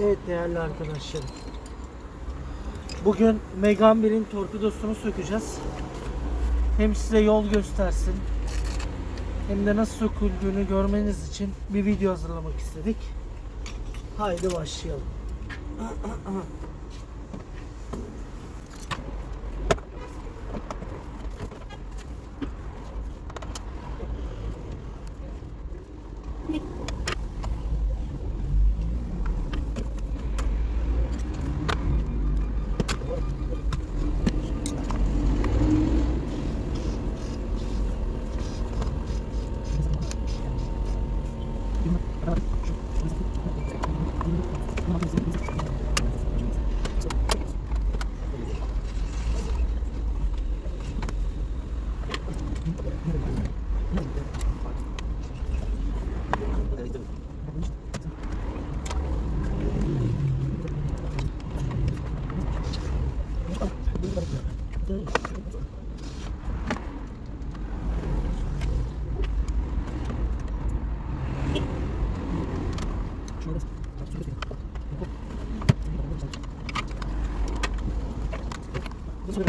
Evet değerli arkadaşlarım. Bugün Megan 1'in torpidosunu sökeceğiz. Hem size yol göstersin hem de nasıl söküldüğünü görmeniz için bir video hazırlamak istedik. Haydi başlayalım. Hadi.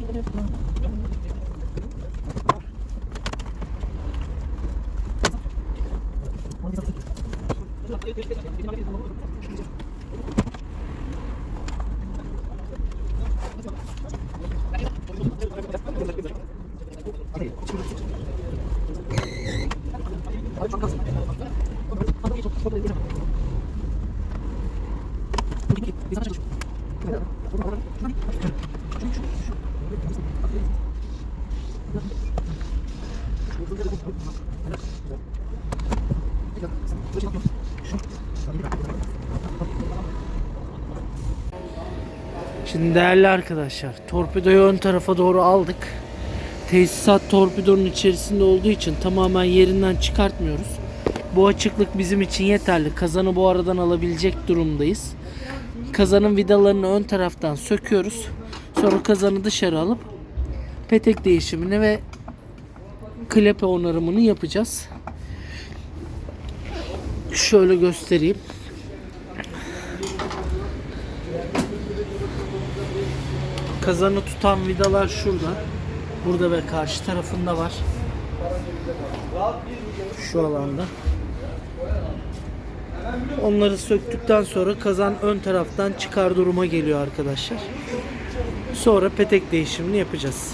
이상하죠. Şimdi değerli arkadaşlar, torpidoyu ön tarafa doğru aldık. Tesisat torpidonun içerisinde olduğu için tamamen yerinden çıkartmıyoruz. Bu açıklık bizim için yeterli. Kazanı bu aradan alabilecek durumdayız. Kazanın vidalarını ön taraftan söküyoruz. Sonra kazanı dışarı alıp petek değişimini ve klepe onarımını yapacağız. Şöyle göstereyim. Kazanı tutan vidalar şurada. Burada ve karşı tarafında var. Şu alanda. Onları söktükten sonra kazan ön taraftan çıkar duruma geliyor arkadaşlar. Sonra petek değişimini yapacağız.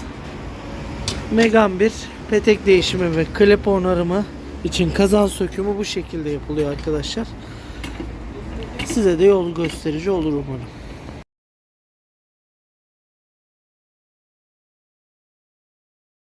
Megan 1 petek değişimi ve klep onarımı için kazan sökümü bu şekilde yapılıyor arkadaşlar. Size de yol gösterici olur umarım.